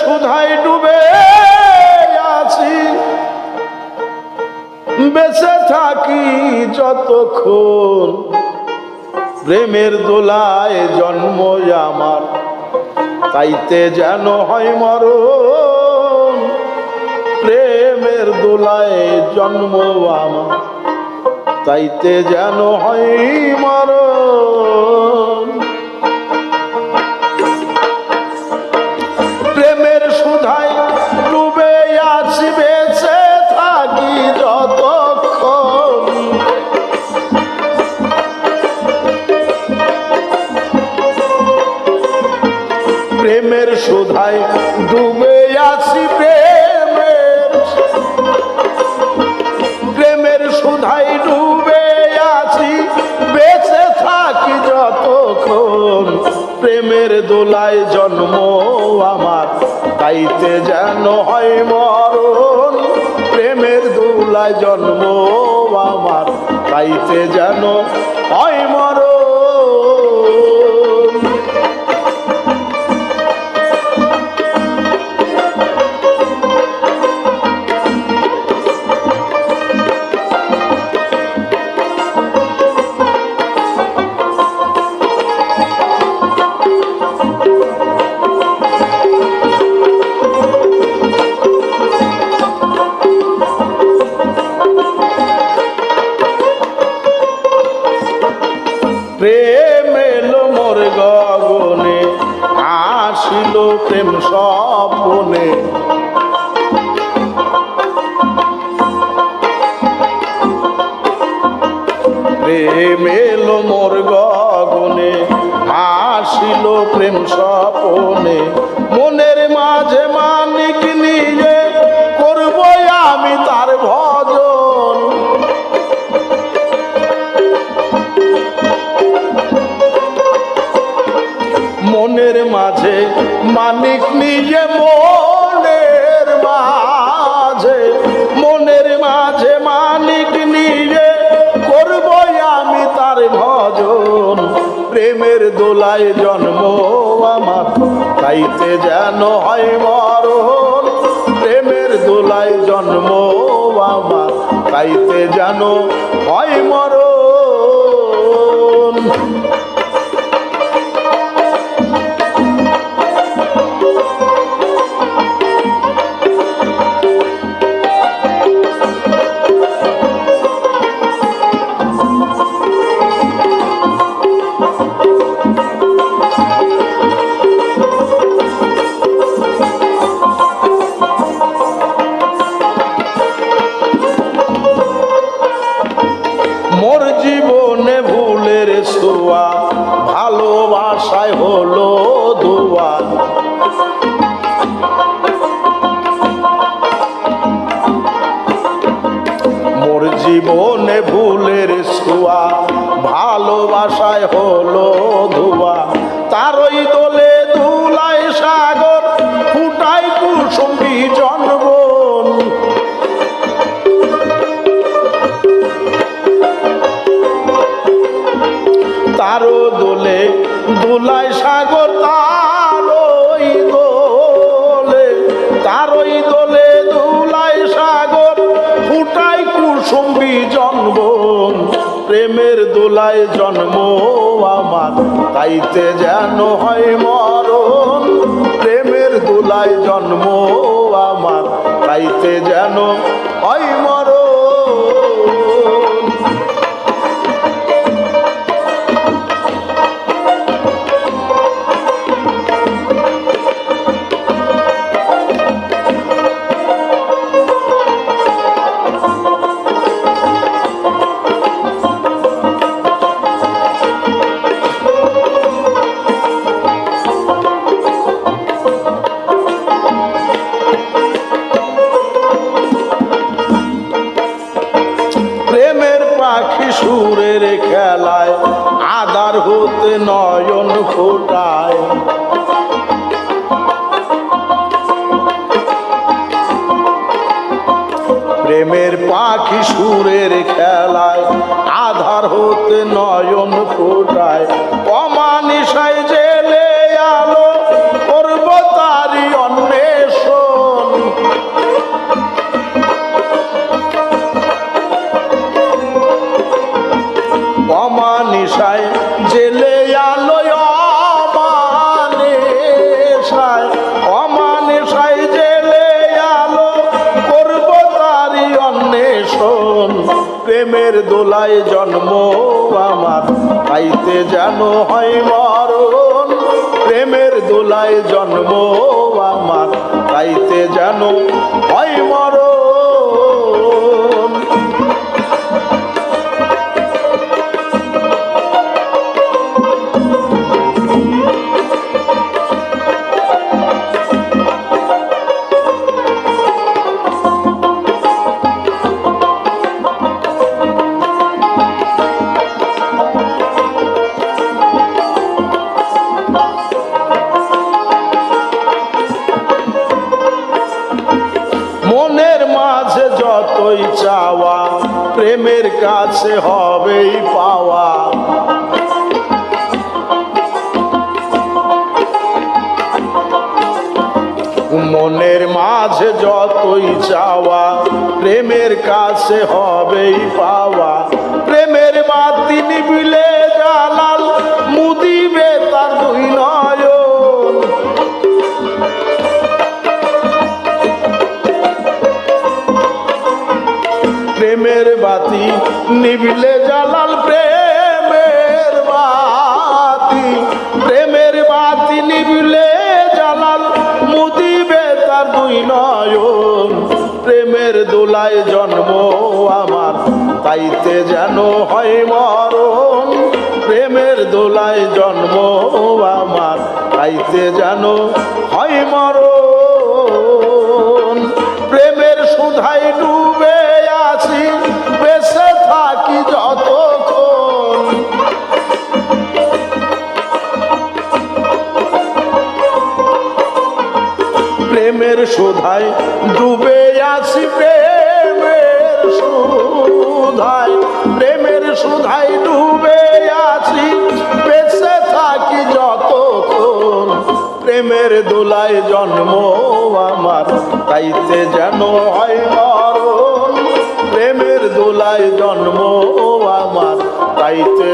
সুধাই ডুবে আছি। বেঁচে থাকি যতক্ষণ প্রেমের দোলায় জন্ম আমার, তাইতে যেন হয় মরণ। প্রেমের দোলায় জন্ম আমার, তাইতে যেন হয় মরণ। প্রেমের সুধায় ডুবে আছি প্রেমের প্রেমের সুধাই ডুবে আছি, বেঁচে থাকি যতক্ষণ। প্রেমের দোলায় জন্ম আমার, তাইতে যেন হয় মরণ। প্রেমের দোলায় জন্ম আমার, তাইতে যেন হয় মরণ। প্রেম স্বপনে, মনের মাঝে মানিক নিয়ে করব আমি তার ভজন। মনের মাঝে মানিক নিজে মনের মাঝে প্রেমের দোলায় জন্ম আমার। তাইতে যেন হয় মরণ, প্রেমের দোলায় জন্ম আমার। তাইতে যেন হয় মরণ। ভালোবাসায় হলো দোয়া মোর জীবনে ভুলের ছোঁয়া ভালোবাসায় হলো ধোয়া তারই দোলে তারও দোলে দোলাই সাগর তারই দোলে তারই দোলে দোলাই সাগর ফুটাই কুসুম্বি জন্ম প্রেমের দোলায় জন্ম আমার, তাইতে যেন হয় মরণ, প্রেমের দোলায় জন্ম আমার, তাইতে যেন হয় মরণ। আদার হতে নয়ন ফোটায়। প্রেমের পাখি সুরের খেলায় আধার হতে নয়ন নিশায়, জেলে আলো প্রেমের দোলায় জন্ম আমার, পাইতে যেন হয় মরণ। প্রেমের দোলায় জন্ম আমার, পাইতে যেন হয় মরণ। প্রেমের কাছে হবেই পাওয়া। মনের মাঝে যতই চাওয়া প্রেমের কাছে হবেই পাওয়া। প্রেমের বাতি নিবিলে জালাল প্রেমের বাতি প্রেমের বাতি নিবিলে জালাল মুদিবে তার দুই নয়ন। প্রেমের দোলায় জন্ম আমার, তাইতে যেন হয় মরণ। প্রেমের দোলায় জন্ম আমার, তাইতে যেন হয় মরণ। প্রেমের সুধাই ডুবে থাকি যতক্ষণ। প্রেমের সুধাই ডুবে আছি, প্রেমের সুধাই প্রেমের সুধাই ডুবে আছি, বেঁচে থাকি যতক্ষণ। প্রেমের দোলায় জন্ম আমার, তাইতে যেন হয় মরণ প্রেমের দোলায় জন্ম আমার তাইতে